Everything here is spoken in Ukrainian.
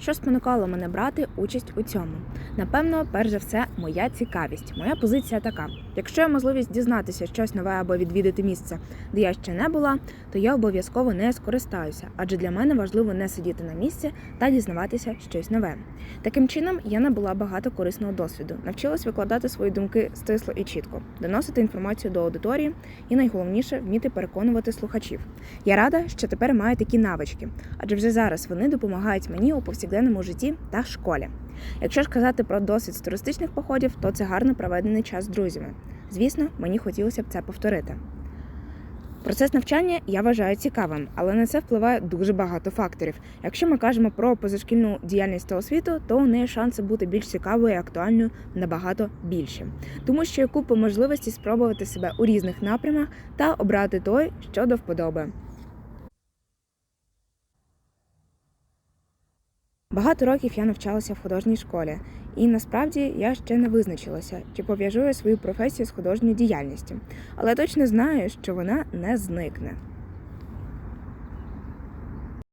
Що спонукало мене брати участь у цьому? Напевно, перш за все, моя цікавість. Моя позиція така: якщо є можливість дізнатися щось нове або відвідати місце, де я ще не була, то я обов'язково не скористаюся, адже для мене важливо не сидіти на місці та дізнаватися щось нове. Таким чином, я набула багато корисного досвіду, навчилась викладати свої думки стисло і чітко, доносити інформацію до аудиторії і найголовніше вміти переконувати слухачів. Я рада, що тепер маю такі навички, адже вже зараз вони допомагають мені у повсякденному житті та школі. Якщо ж казати про досвід з туристичних походів, то це гарно проведений час з друзями. Звісно, мені хотілося б це повторити. Процес навчання я вважаю цікавим, але на це впливає дуже багато факторів. Якщо ми кажемо про позашкільну діяльність та освіту, то у неї шанси бути більш цікавою і актуальною набагато більше, тому що є купа можливостей спробувати себе у різних напрямах та обрати той, що до вподоби. Багато років я навчалася в художній школі, і насправді я ще не визначилася, чи пов'яжу я свою професію з художньою діяльністю, але точно знаю, що вона не зникне.